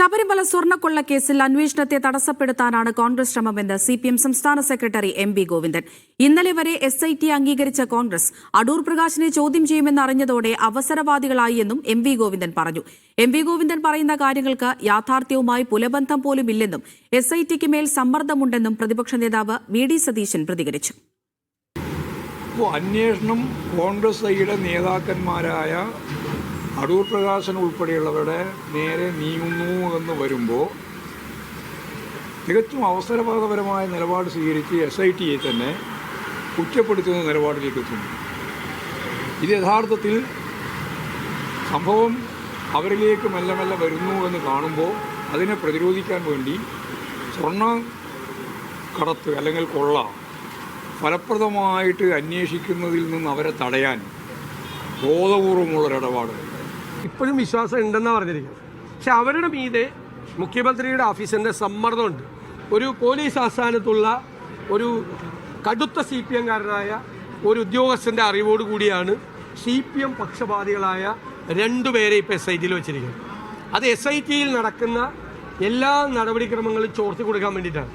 ശബരിമല സ്വർണക്കൊള്ള കേസിൽ അന്വേഷണത്തെ തടസ്സപ്പെടുത്താനാണ് കോൺഗ്രസ് ശ്രമമെന്ന് സി പി എം സംസ്ഥാന സെക്രട്ടറി എം ബി ഗോവിന്ദൻ. ഇന്നലെ വരെ എസ് ഐ ടി അംഗീകരിച്ച കോൺഗ്രസ് അടൂർ പ്രകാശിനെ ചോദ്യം ചെയ്യുമെന്ന് അറിഞ്ഞതോടെ അവസരവാദികളായി എന്നും എം വി ഗോവിന്ദൻ പറഞ്ഞു. എം വി ഗോവിന്ദൻ പറയുന്ന കാര്യങ്ങൾക്ക് യാഥാർത്ഥ്യവുമായി പുലബന്ധം പോലും ഇല്ലെന്നും എസ് ഐ ടിക്ക് മേൽ സമ്മർദ്ദമുണ്ടെന്നും പ്രതിപക്ഷ നേതാവ് വി ഡി സതീശൻ പ്രതികരിച്ചു. അന്വേഷണം കോൺഗ്രസ് നേതാക്കന്മാരായ അടൂർ പ്രകാശൻ ഉൾപ്പെടെയുള്ളവരുടെ നേരെ നീങ്ങുന്നു എന്ന് വരുമ്പോൾ തികച്ചും അവസരവാദപരമായ നിലപാട് സ്വീകരിച്ച് എസ് ഐ ടിയെ തന്നെ കുറ്റപ്പെടുത്തുന്ന നിലപാടിലേക്ക് എത്തുന്നു. ഇത് യഥാർത്ഥത്തിൽ സംഭവം അവരിലേക്ക് മെല്ലെ മെല്ലെ വരുന്നു എന്ന് കാണുമ്പോൾ അതിനെ പ്രതിരോധിക്കാൻ വേണ്ടി സ്വർണ കടത്ത് അല്ലെങ്കിൽ കൊള്ള ഫലപ്രദമായിട്ട് അന്വേഷിക്കുന്നതിൽ നിന്ന് അവരെ തടയാൻ ബോധപൂർവമുള്ളൊരിടപാട്. ഇപ്പോഴും വിശ്വാസം ഉണ്ടെന്നാണ് പറഞ്ഞിരിക്കുന്നത്. പക്ഷെ അവരുടെ മീതെ മുഖ്യമന്ത്രിയുടെ ഓഫീസിന്റെ സമ്മർദ്ദമുണ്ട്. ഒരു പോലീസ് ആസ്ഥാനത്തുള്ള ഒരു കടുത്ത സി പി എംകാരനായ ഒരു ഉദ്യോഗസ്ഥന്റെ അറിവോട് കൂടിയാണ് സി പി എം പക്ഷപാതികളായ രണ്ടുപേരെ ഇപ്പോൾ എസ് ഐ ടിയിൽ വെച്ചിരിക്കുന്നത്. അത് എസ് ഐ ടിയിൽ നടക്കുന്ന എല്ലാ നടപടിക്രമങ്ങളും ചോർത്തി കൊടുക്കാൻ വേണ്ടിയിട്ടാണ്.